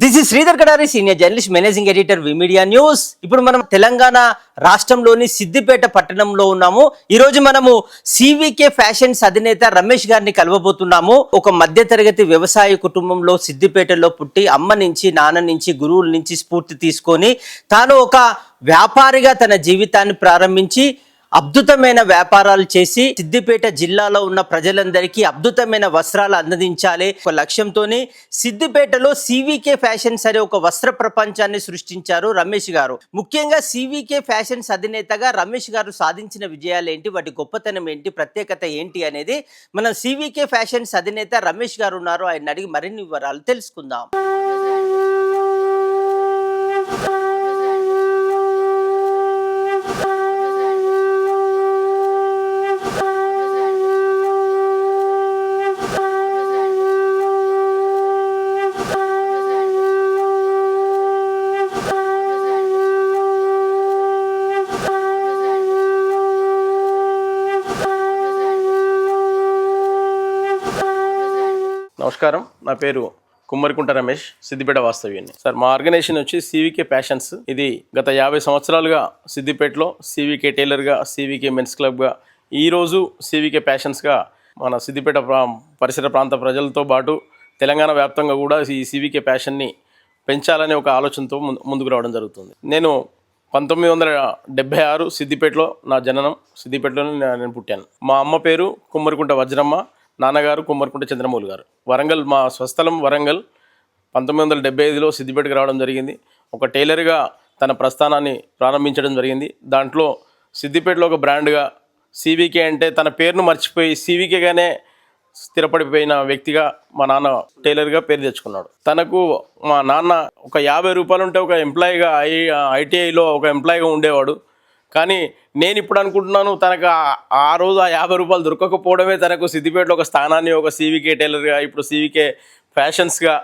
This is Sridhar Kadari senior journalist managing editor V media news ఇప్పుడు మనం తెలంగాణ రాష్ట్రంలోని సిద్దిపేట పట్టణంలో ఉన్నాము. ఈ రోజు మనము సివికే ఫ్యాషన్స్ అధినేత రమేష్ గారిని కలవబోతున్నాము. ఒక మధ్యతరగతి వ్యవసాయ కుటుంబంలో సిద్దిపేటలో పుట్టి అమ్మ నుంచి నాన్న నుంచి గురువుల నుంచి స్ఫూర్తి తీసుకొని తాను ఒక వ్యాపారిగా తన జీవితాన్ని ప్రారంభించి అద్భుతమైన వ్యాపారాలు చేసి సిద్దిపేట జిల్లాలో ఉన్న ప్రజలందరికీ అద్భుతమైన వస్త్రాలు అందించాలి. ఒక లక్ష్యంతోనే సిద్దిపేటలో సివికే ఫ్యాషన్స్ అనే ఒక వస్త్ర ప్రపంచాన్ని సృష్టించారు రమేష్ గారు. ముఖ్యంగా సివికే ఫ్యాషన్స్ అధినేతగా రమేష్ గారు సాధించిన విజయాలు ఏంటి? వాటి గొప్పతనం ఏంటి? ప్రత్యేకత ఏంటి? అనేది మనం సివికే ఫ్యాషన్స్ అధినేత రమేష్ గారు ఉన్నారు. ఆయన అడిగి మరిన్ని వివరాలు తెలుసుకుందాం. నమస్కారం. నా పేరు కుమ్మరికుంట రమేష్ సిద్దిపేట వాస్తవ్యాన్ని సార్ మా ఆర్గనైజేషన్ వచ్చి సివికే ప్యాషన్స్ ఇది గత యాభై సంవత్సరాలుగా సిద్దిపేటలో సివికే టైలర్గా సివికే మెన్స్ క్లబ్గా ఈరోజు సివికే ప్యాషన్స్గా మన సిద్దిపేట ప్రా- పరిసర ప్రాంత ప్రజలతో పాటు తెలంగాణ వ్యాప్తంగా కూడా ఈ సివికే ప్యాషన్ని పెంచాలనే ఒక ఆలోచనతో ముందు- ముందుకు రావడం జరుగుతుంది. నేను పంతొమ్మిది వందల డెబ్బై ఆరు సిద్దిపేటలో నా జననం సిద్దిపేటలోనే నేను పుట్టాను. మా అమ్మ పేరు కుమ్మరికుంట వజ్రమ్మ. నాన్నగారు కుమ్మరకుంట చంద్రమౌళి గారు. వరంగల్ మా స్వస్థలం వరంగల్ పంతొమ్మిది వందల డెబ్బై ఐదులో సిద్దిపేటకు రావడం జరిగింది. ఒక టైలర్గా తన ప్రస్థానాన్ని ప్రారంభించడం జరిగింది. దాంట్లో సిద్దిపేటలో ఒక బ్రాండ్గా సివికే అంటే తన పేరును మర్చిపోయి సివికేగానే స్థిరపడిపోయిన వ్యక్తిగా మా నాన్న టైలర్గా పేరు తెచ్చుకున్నాడు. తనకు మా నాన్న ఒక యాభై రూపాయలు ఉంటే ఒక ఎంప్లాయీగా ఐ ఐటీఐలో ఒక ఎంప్లాయీగా ఉండేవాడు. కానీ నేను ఇప్పుడు అనుకుంటున్నాను తనకు ఆ- రోజు ఆ యాభై రూపాయలు దొరకకపోవడమే తనకు సిద్దిపేటలో ఒక స్థానాన్ని ఒక సీవీకే టైలర్గా ఇప్పుడు సివికే ఫ్యాషన్స్గా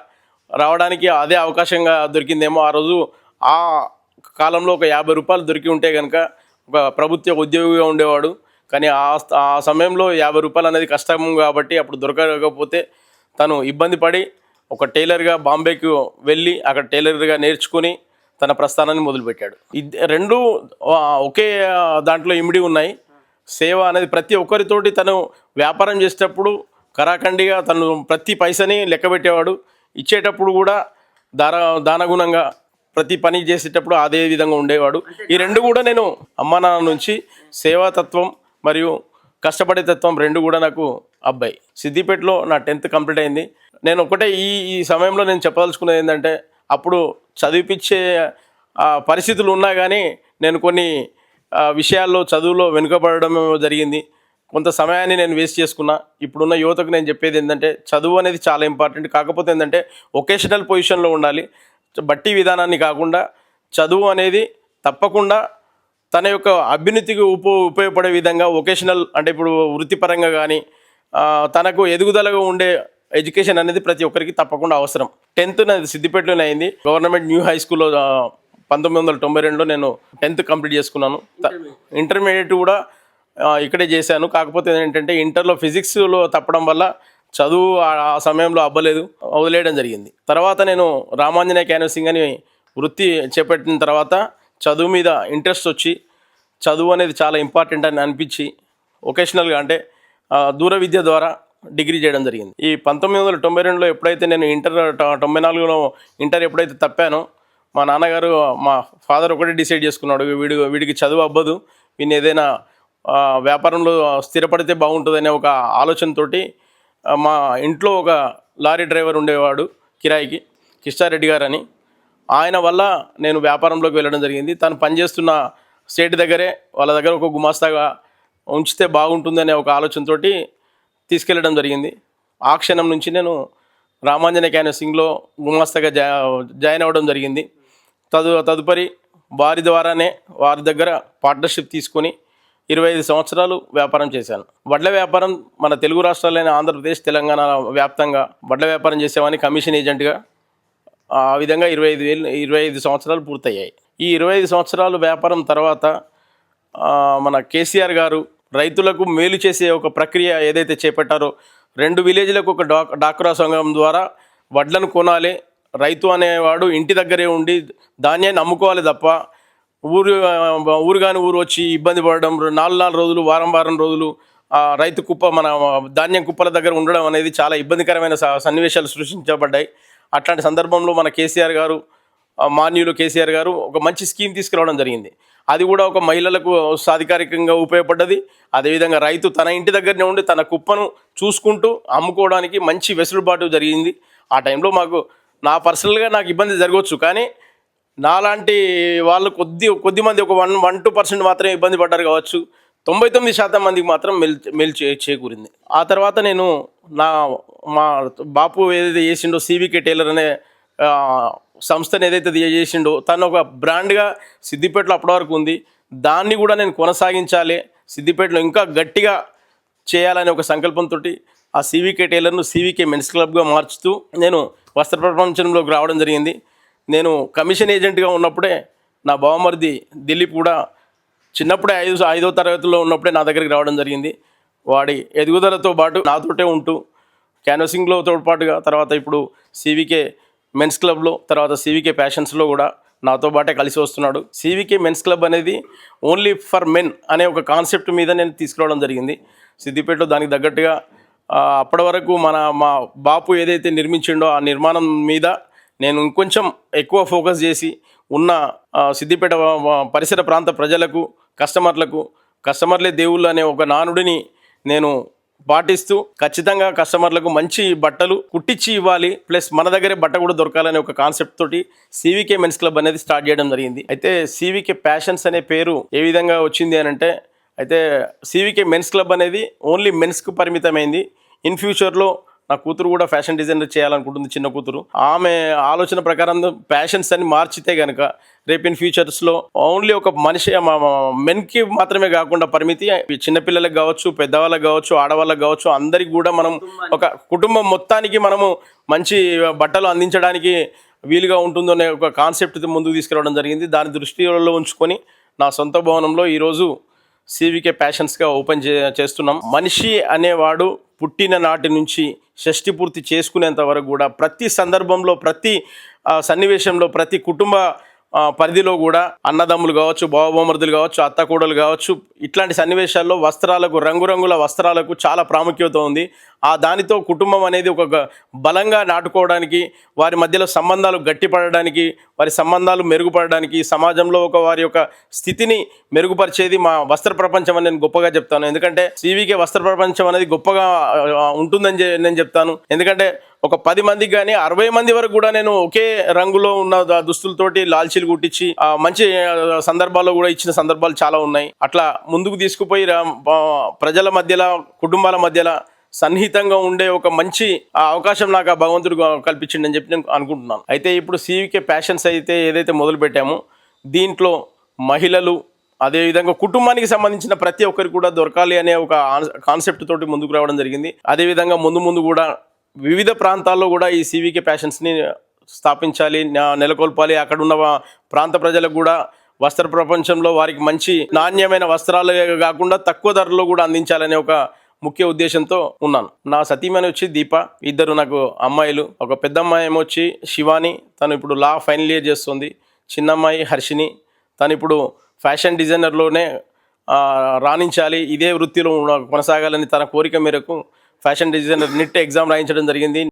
రావడానికి అదే అవకాశంగా దొరికిందేమో ఆ రోజు. ఆ కాలంలో ఒక యాభై రూపాయలు దొరికి ఉంటే కనుక ఒక ప్రభుత్వ ఉద్యోగిగా ఉండేవాడు. కానీ ఆ ఆ సమయంలో యాభై రూపాయలు అనేది కష్టం కాబట్టి అప్పుడు దొరకకపోతే తను ఇబ్బంది పడి ఒక టైలర్గా బాంబేకి వెళ్ళి అక్కడ టైలర్గా నేర్చుకుని తన ప్రస్థానాన్ని మొదలుపెట్టాడు. ఇది రెండు ఒకే దాంట్లో ఇమిడి ఉన్నాయి. సేవ అనేది ప్రతి ఒక్కరితోటి తను వ్యాపారం చేసేటప్పుడు కరాఖండిగా తను ప్రతి పైసని లెక్క పెట్టేవాడు. ఇచ్చేటప్పుడు కూడా దాన దానగుణంగా ప్రతి పని చేసేటప్పుడు అదే విధంగా ఉండేవాడు. ఈ రెండు కూడా నేను అమ్మా నాన్న నుంచి సేవాతత్వం మరియు కష్టపడే తత్వం రెండు కూడా నాకు అబ్బాయి. సిద్దిపేటలో నా టెన్త్ కంప్లీట్ అయింది. నేను ఒకటే ఈ ఈ సమయంలో నేను చెప్పదలుచుకున్నది ఏంటంటే అప్పుడు చదివిపించే పరిస్థితులు ఉన్నా కానీ నేను కొన్ని విషయాల్లో చదువులో వెనుకబడడం జరిగింది. కొంత సమయాన్ని నేను వేస్ట్ చేసుకున్నా. ఇప్పుడున్న యువతకు నేను చెప్పేది ఏంటంటే చదువు అనేది చాలా ఇంపార్టెంట్. కాకపోతే ఏంటంటే ఒకేషనల్ పొజిషన్లో ఉండాలి. బట్టి విధానాన్ని కాకుండా చదువు అనేది తప్పకుండా తన యొక్క అభ్యున్నతికి ఉప ఉపయోగపడే విధంగా ఒకేషనల్ అంటే ఇప్పుడు వృత్తిపరంగా కానీ తనకు ఎదుగుదలగా ఉండే ఎడ్యుకేషన్ అనేది ప్రతి ఒక్కరికి తప్పకుండా అవసరం. టెన్త్ నాది సిద్దిపేటలోనే అయింది. గవర్నమెంట్ న్యూ హై స్కూల్లో పంతొమ్మిది వందల తొంభై రెండులో నేను టెన్త్ కంప్లీట్ చేసుకున్నాను. ఇంటర్మీడియట్ కూడా ఇక్కడే చేశాను. కాకపోతే ఏంటంటే ఇంటర్లో ఫిజిక్స్లో తప్పడం వల్ల చదువు ఆ సమయంలో అవ్వలేదు. వదిలేయడం జరిగింది. తర్వాత నేను రామాంజనేయ క్యాన్వసింగ్ అని వృత్తి చేపట్టిన తర్వాత చదువు మీద ఇంట్రెస్ట్ వచ్చి చదువు అనేది చాలా ఇంపార్టెంట్ అని అనిపించి ఒకేషనల్గా అంటే దూర విద్య ద్వారా డిగ్రీ చేయడం జరిగింది. ఈ పంతొమ్మిది వందల తొంభై రెండులో ఎప్పుడైతే నేను ఇంటర్ తొంభై నాలుగులో ఇంటర్ ఎప్పుడైతే తప్పానో మా నాన్నగారు మా ఫాదర్ ఒకటే డిసైడ్ చేసుకున్నాడు వీడు వీడికి చదువు అవ్వదు వీని ఏదైనా వ్యాపారంలో స్థిరపడితే బాగుంటుందనే ఒక ఆలోచనతోటి మా ఇంట్లో ఒక లారీ డ్రైవర్ ఉండేవాడు కిరాయికి కిష్టారెడ్డి గారు అని ఆయన వల్ల నేను వ్యాపారంలోకి వెళ్ళడం జరిగింది. తను పనిచేస్తున్న స్టేట్ దగ్గరే వాళ్ళ దగ్గర ఒక గుమాస్తాగా ఉంచితే బాగుంటుందనే ఒక ఆలోచనతోటి తీసుకెళ్ళడం జరిగింది. ఆ క్షణం నుంచి నేను రామాంజనేయ క్యాన్వసింగ్లో గుమాస్తగా జా జాయిన్ అవ్వడం జరిగింది. తదు తదుపరి వారి ద్వారానే వారి దగ్గర పార్ట్నర్షిప్ తీసుకొని ఇరవై ఐదు సంవత్సరాలు వ్యాపారం చేశాను. వడ్ల వ్యాపారం మన తెలుగు రాష్ట్రాలైన ఆంధ్రప్రదేశ్ తెలంగాణ వ్యాప్తంగా వడ్ల వ్యాపారం చేసేవాని కమిషన్ ఏజెంట్గా ఆ విధంగా ఇరవై ఐదు వేలు ఇరవై ఐదు సంవత్సరాలు పూర్తయ్యాయి. ఈ ఇరవై ఐదు సంవత్సరాలు వ్యాపారం తర్వాత మన కేసీఆర్ గారు రైతులకు మేలు చేసే ఒక ప్రక్రియ ఏదైతే చేపట్టారో రెండు విలేజ్లకు ఒక డాక్ డాక్రా సంఘం ద్వారా వడ్లను కొనాలి. రైతు అనేవాడు ఇంటి దగ్గరే ఉండి ధాన్యాన్ని అమ్ముకోవాలి తప్ప ఊరు ఊరు కాని ఊరు వచ్చి ఇబ్బంది పడడం నాలుగు నాలుగు రోజులు వారం వారం రోజులు ఆ రైతు కుప్ప మన ధాన్యం కుప్పల దగ్గర ఉండడం అనేది చాలా ఇబ్బందికరమైన స- సన్నివేశాలు సృష్టించబడ్డాయి. అట్లాంటి సందర్భంలో మన కేసీఆర్ గారు మాన్యులు కేసీఆర్ గారు ఒక మంచి స్కీమ్ తీసుకురావడం జరిగింది. అది కూడా ఒక మహిళలకు సాధికారికంగా ఉపయోగపడ్డది. అదేవిధంగా రైతు తన ఇంటి దగ్గరనే ఉండి తన కుప్పను చూసుకుంటూ అమ్ముకోవడానికి మంచి వెసులుబాటు జరిగింది. ఆ టైంలో మాకు నా పర్సనల్గా నాకు ఇబ్బంది జరగవచ్చు కానీ నాలాంటి వాళ్ళు కొద్ది కొద్ది మంది ఒక వన్ వన్ టూ పర్సెంట్ మాత్రమే ఇబ్బంది పడ్డారు కావచ్చు. తొంభై తొమ్మిది శాతం మందికి మాత్రం మెల్ మెల్ చే చేకూరింది. ఆ తర్వాత నేను నా మా బాపు ఏదైతే చేసిండో సివికే టైలర్ అనే సంస్థను ఏదైతే ది- చేసిండో తను ఒక బ్రాండ్గా సిద్దిపేటలో అప్పటి వరకు ఉంది. దాన్ని కూడా నేను కొనసాగించాలి. సిద్దిపేటలో ఇంకా గట్టిగా చేయాలనే ఒక సంకల్పంతో ఆ సివికే టైలర్ను సివికే మెన్స్ క్లబ్గా మార్చుతూ నేను వస్త్ర ప్రపంచంలోకి రావడం జరిగింది. నేను కమిషన్ ఏజెంట్గా ఉన్నప్పుడే నా బావమరిది దిలీప్ కూడా చిన్నప్పుడే ఐదు ఐదో తరగతిలో ఉన్నప్పుడే నా దగ్గరికి రావడం జరిగింది. వాడి ఎదుగుదలతో పాటు నాతోటే ఉంటూ క్యాన్వసింగ్లో తోడ్పాటుగా తర్వాత ఇప్పుడు సివికే మెన్స్ క్లబ్లో తర్వాత సివికే ప్యాషన్స్లో కూడా నాతో పాటే కలిసి వస్తున్నాడు. సివికే మెన్స్ క్లబ్ అనేది ఓన్లీ ఫర్ మెన్ అనే ఒక కాన్సెప్ట్ మీద నేను తీసుకురావడం జరిగింది. సిద్దిపేటలో దానికి తగ్గట్టుగా అప్పటి వరకు మన మా బాపు ఏదైతే నిర్మించిండో ఆ నిర్మాణం మీద నేను ఇంకొంచెం ఎక్కువ ఫోకస్ చేసి ఉన్న సిద్దిపేట పరిసర ప్రాంత ప్రజలకు కస్టమర్లకు కస్టమర్లే దేవుళ్ళు అనే ఒక నానుడిని నేను పాటిస్తూ ఖచ్చితంగా కస్టమర్లకు మంచి బట్టలు కుట్టించి ఇవ్వాలి. ప్లస్ మన దగ్గరే బట్ట కూడా దొరకాలనే ఒక కాన్సెప్ట్ తోటి సివికే మెన్స్ క్లబ్ అనేది స్టార్ట్ చేయడం జరిగింది. అయితే సివికే ప్యాషన్స్ అనే పేరు ఏ విధంగా వచ్చింది అని అంటే అయితే సివికే మెన్స్ క్లబ్ అనేది ఓన్లీ మెన్స్కు పరిమితమైంది. ఇన్ ఫ్యూచర్లో నా కూతురు కూడా ఫ్యాషన్ డిజైనర్ చేయాలనుకుంటుంది చిన్న కూతురు. ఆమె ఆలోచన ప్రకారం ప్యాషన్స్ అని మార్చితే కనుక రేపు ఇన్ ఫ్యూచర్స్లో ఓన్లీ ఒక మనిషి మెన్కి మాత్రమే కాకుండా పరిమితి చిన్నపిల్లలకు కావచ్చు పెద్దవాళ్ళకి కావచ్చు ఆడవాళ్ళకి కావచ్చు అందరికి కూడా మనం ఒక కుటుంబం మొత్తానికి మనము మంచి బట్టలు అందించడానికి వీలుగా ఉంటుందనే ఒక కాన్సెప్ట్ ముందుకు తీసుకురావడం జరిగింది. దాని దృష్టిలో ఉంచుకొని నా సొంత భవనంలో ఈరోజు సివికే ప్యాషన్స్గా ఓపెన్ చే చేస్తున్నాం. మనిషి అనేవాడు పుట్టిన నాటి నుంచి షష్టి పూర్తి చేసుకునేంత వరకు కూడా ప్రతి సందర్భంలో ప్రతి సన్నివేశంలో ప్రతి కుటుంబ పరిధిలో కూడా అన్నదమ్ములు కావచ్చు బావబొమ్మరుదులు కావచ్చు అత్తకూడలు కావచ్చు ఇట్లాంటి సన్నివేశాల్లో వస్త్రాలకు రంగురంగుల వస్త్రాలకు చాలా ప్రాముఖ్యత ఉంది. ఆ దానితో కుటుంబం అనేది ఒక బలంగా నాటుకోవడానికి వారి మధ్యలో సంబంధాలు గట్టిపడడానికి వారి సంబంధాలు మెరుగుపడడానికి సమాజంలో ఒక వారి యొక్క స్థితిని మెరుగుపరిచేది మా వస్త్ర ప్రపంచం అని నేను గొప్పగా చెప్తాను. ఎందుకంటే సివికే వస్త్ర ప్రపంచం అనేది గొప్పగా ఉంటుందని నేను చెప్తాను. ఎందుకంటే ఒక పది మందికి కానీ అరవై మంది వరకు కూడా నేను ఒకే రంగులో ఉన్న దుస్తులతోటి లాల్చీలు కుట్టించి మంచి సందర్భాల్లో కూడా ఇచ్చిన సందర్భాలు చాలా ఉన్నాయి. అట్లా ముందుకు తీసుకుపోయి ప్రజల మధ్యలో కుటుంబాల మధ్యలో సన్నిహితంగా ఉండే ఒక మంచి ఆ, అవకాశం నాకు ఆ భగవంతుడు కల్పించిండని చెప్పి నేను అనుకుంటున్నాను. అయితే ఇప్పుడు సివికే ప్యాషన్స్ అయితే ఏదైతే మొదలు పెట్టామో దీంట్లో మహిళలు అదేవిధంగా కుటుంబానికి సంబంధించిన ప్రతి ఒక్కరికి కూడా దొరకాలి అనే ఒక కాన్సెప్ట్ తోటి ముందుకు రావడం జరిగింది. అదేవిధంగా ముందు ముందు కూడా వివిధ ప్రాంతాల్లో కూడా ఈ సివికే ప్యాషన్స్ని స్థాపించాలి నా- నెలకొల్పాలి. అక్కడ ఉన్న ప్రాంత ప్రజలకు కూడా వస్త్ర ప్రపంచంలో వారికి మంచి నాణ్యమైన వస్త్రాలు కాకుండా తక్కువ ధరలో కూడా అందించాలనే ఒక ముఖ్య ఉద్దేశంతో ఉన్నాను. నా సతీమణి వచ్చి దీప ఇద్దరు నాకు అమ్మాయిలు. ఒక పెద్ద అమ్మాయి వచ్చి శివాని తను ఇప్పుడు లా ఫైనల్ ఇయర్ చేస్తుంది. చిన్న అమ్మాయి హర్షిని. తను ఇప్పుడు ఫ్యాషన్ డిజైనర్లోనే రాణించాలి. ఇదే వృత్తిలో కొనసాగాలని తన కోరిక మేరకు ఫ్యాషన్ డిజైనర్ నిట్ ఎగ్జామ్ రాయించడం జరిగింది.